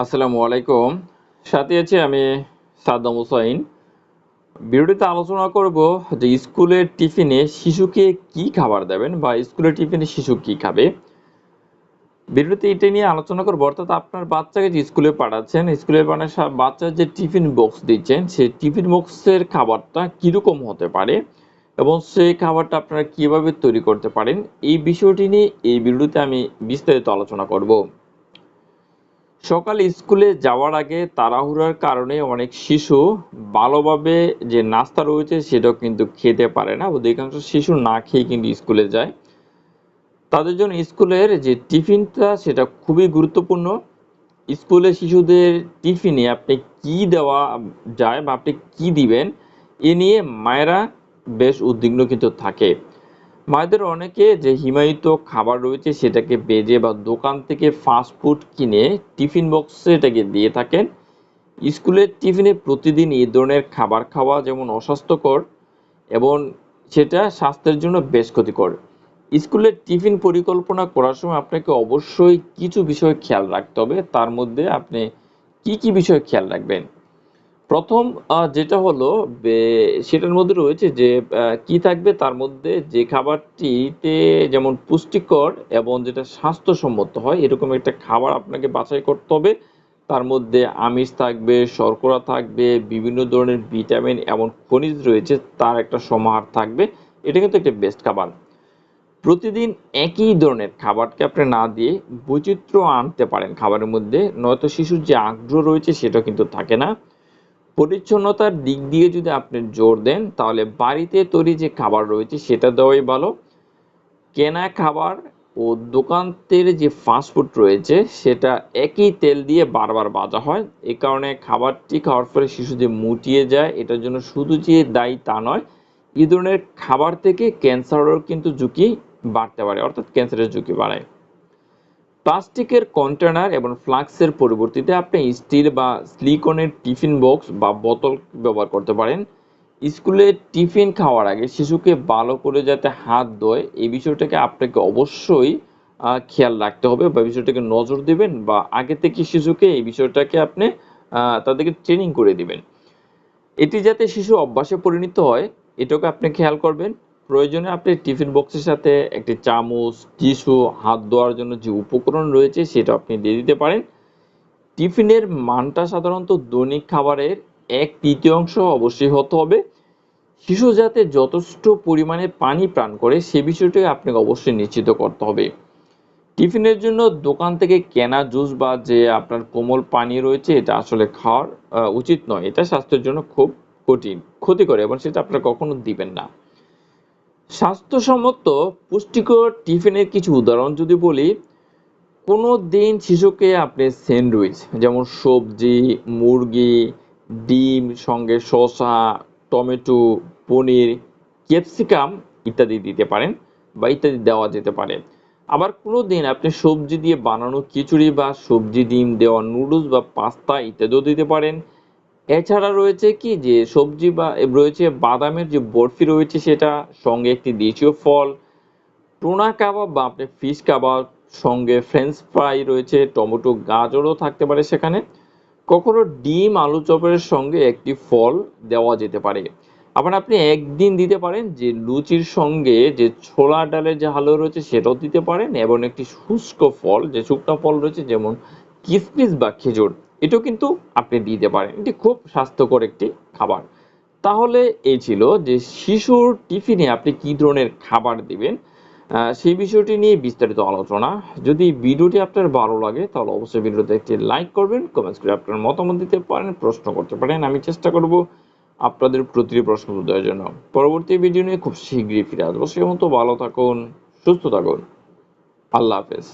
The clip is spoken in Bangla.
আসসালামু আলাইকুম। সাথে আছি আমি সাদ্দাম হুসাইন। ভিডিওটিতে আলোচনা করব যে স্কুলের টিফিনে শিশুকে কি খাবার দেবেন বা স্কুলের টিফিনে শিশু কি খাবে। ভিডিওতে এটা নিয়ে আলোচনা করব, অর্থাৎ আপনার বাচ্চাকে যে স্কুলে পাঠাচ্ছেন, স্কুলে পাঠানোর বাচ্চার যে টিফিন বক্স দিচ্ছেন সেই টিফিন বক্সের খাবারটা কীরকম হতে পারে এবং সেই খাবারটা আপনারা কীভাবে তৈরি করতে পারেন, এই বিষয়টি নিয়ে এই ভিডিওতে আমি বিস্তারিত আলোচনা করব। সকালে স্কুলে যাওয়ার আগে তাড়াহুড়ার কারণে অনেক শিশু ভালোভাবে যে নাস্তা রয়েছে সেটাও কিন্তু খেতে পারে না। অধিকাংশ শিশু না খেয়ে কিন্তু স্কুলে যায়। তাদের জন্য স্কুলের যে টিফিনটা, সেটা খুবই গুরুত্বপূর্ণ। স্কুলে শিশুদের টিফিনে আপনি কি দেওয়া যায় বা আপনি কি দিবেন, এ নিয়ে মায়েরা বেশ উদ্বিগ্ন কিন্তু থাকে। মায়েদের অনেকে যে হিমায়িত খাবার রয়েছে সেটাকে বেজে বা দোকান থেকে ফাস্ট ফুড কিনে টিফিন বক্সে এটাকে দিয়ে থাকেন। স্কুলের টিফিনে প্রতিদিন এই ধরনের খাবার খাওয়া যেমন অস্বাস্থ্যকর এবং সেটা স্বাস্থ্যের জন্য বেশ ক্ষতিকর। স্কুলের টিফিন পরিকল্পনা করার সময় আপনাকে অবশ্যই কিছু বিষয় খেয়াল রাখতে হবে। তার মধ্যে আপনি কি কি বিষয় খেয়াল রাখবেন? প্রথম যেটা হলো সেটার মধ্যে রয়েছে যে কি থাকবে? তার মধ্যে যে খাবারটিতে যেমন পুষ্টিকর এবং যেটা স্বাস্থ্যসম্মত হয়, এরকম একটা খাবার আপনাকে বাছাই করতে হবে। তার মধ্যে আমিষ থাকবে, শর্করা থাকবে, বিভিন্ন ধরনের ভিটামিন এবং খনিজ রয়েছে, তার একটা সমাহার থাকবে। এটা কিন্তু একটা বেস্ট খাবার। প্রতিদিন একই ধরনের খাবারকে আপনি না দিয়ে বৈচিত্র্য আনতে পারেন খাবারের মধ্যে, নয়তো শিশুর যে আগ্রহ রয়েছে সেটা কিন্তু থাকে না। পরিচ্ছন্নতার দিক দিয়ে যদি আপনি জোর দেন, তাহলে বাড়িতে তৈরি যে খাবার রয়েছে সেটা দেওয়াই ভালো। কেনা খাবার ও দোকানের যে ফাস্টফুড রয়েছে, সেটা একই তেল দিয়ে বারবার ভাজা হয়। এ কারণে খাবারটি খাওয়ার ফলে শিশু যে মুটিয়ে যায়, এটার জন্য শুধু যে দায়ী তা নয়, এই ধরনের খাবার থেকে ক্যান্সারেরও কিন্তু ঝুঁকি বাড়তে পারে, অর্থাৎ ক্যান্সারের ঝুঁকি বাড়ায়। প্লাস্টিকের কন্টেনার এবং ফ্লাক্সের পরিবর্তিতে আপনি স্টিল বা সিলিকনের টিফিন বক্স বা বোতল ব্যবহার করতে পারেন। স্কুলে টিফিন খাওয়ার আগে শিশুকে ভালো করে যাতে হাত ধোয়, এই বিষয়টাকে আপনাকে অবশ্যই খেয়াল রাখতে হবে বা বিষয়টাকে নজর দিবেন বা আগে থেকে শিশুকে এই বিষয়টাকে আপনি তাদেরকে ট্রেনিং করে দিবেন। এটি যাতে শিশু অভ্যাসে পরিণত হয়, এটাকে আপনি খেয়াল করবেন। প্রয়োজনে আপনি টিফিন বক্সের সাথে একটি চামচ, টিস্যু, হাত ধোয়ার জন্য যে উপকরণ রয়েছে সেটা আপনি দিয়ে দিতে পারেন। টিফিনের মানটা সাধারণত দৈনিক খাবারের এক তৃতীয়াংশ অবশ্যই হতে হবে। শিশু যাতে যথেষ্ট পরিমাণে পানি পান করে সে বিষয়টি আপনাকে অবশ্যই নিশ্চিত করতে হবে। টিফিনের জন্য দোকান থেকে কেনা জুস বা যে আপনার কোমল পানি রয়েছে এটা আসলে খাওয়ার উচিত নয়। এটা স্বাস্থ্যের জন্য খুব কঠিন, ক্ষতিকর এবং সেটা আপনারা কখনো দিবেন না। স্বাস্থ্যসম্মত পুষ্টিকর টিফিনের কিছু উদাহরণ যদি বলি, কোনো দিন শিশুকে আপনি স্যান্ডউইচ, যেমন সবজি, মুরগি, ডিম, সঙ্গে শসা, টমেটো, পনির, ক্যাপসিকাম ইত্যাদি দিতে পারেন বা ইত্যাদি দেওয়া যেতে পারে। আবার কোনো দিন আপনি সবজি দিয়ে বানানো খিচুড়ি বা সবজি, ডিম দেওয়া নুডলস বা পাস্তা ইত্যাদিও দিতে পারেন। এছাড়া রয়েছে কি যে সবজি বা, রয়েছে বাদামের যে বরফি রয়েছে সেটা সঙ্গে একটি দেশীয় ফল, টোনা কাবাব বা আপনি ফিশ কাবাব, সঙ্গে ফ্রেঞ্চ ফ্রাই রয়েছে, টমেটো, গাজরও থাকতে পারে সেখানে। কখনো ডিম, আলু চপের সঙ্গে একটি ফল দেওয়া যেতে পারে। আবার আপনি একদিন দিতে পারেন যে লুচির সঙ্গে যে ছোলা ডালের যে হালুয়া রয়েছে সেটাও দিতে পারেন এবং একটি শুষ্ক ফল, যে শুকনো ফল রয়েছে যেমন কিসমিস বা খেজুর। এটাও কিন্তু আপনি দিতে পারেন। এটি খুব স্বাস্থ্যকর একটি খাবার। তাহলে এই ছিল যে শিশুর টিফিনে আপনি কি ধরনের খাবার দিবেন সেই বিষয়টি নিয়ে বিস্তারিত আলোচনা। যদি ভিডিওটি আপনার ভালো লাগে, তাহলে অবশ্যই ভিডিওতে একটি লাইক করবেন কমেন্টস করে আপনার মতামত দিতে পারেন, প্রশ্ন করতে পারেন। আমি চেষ্টা করব আপনাদের প্রতিটি প্রশ্ন দেওয়ার জন্য। পরবর্তী ভিডিও নিয়ে খুব শীঘ্রই ফিরে আসব। সে মতো ভালো থাকুন, সুস্থ থাকুন। আল্লাহ হাফেজ।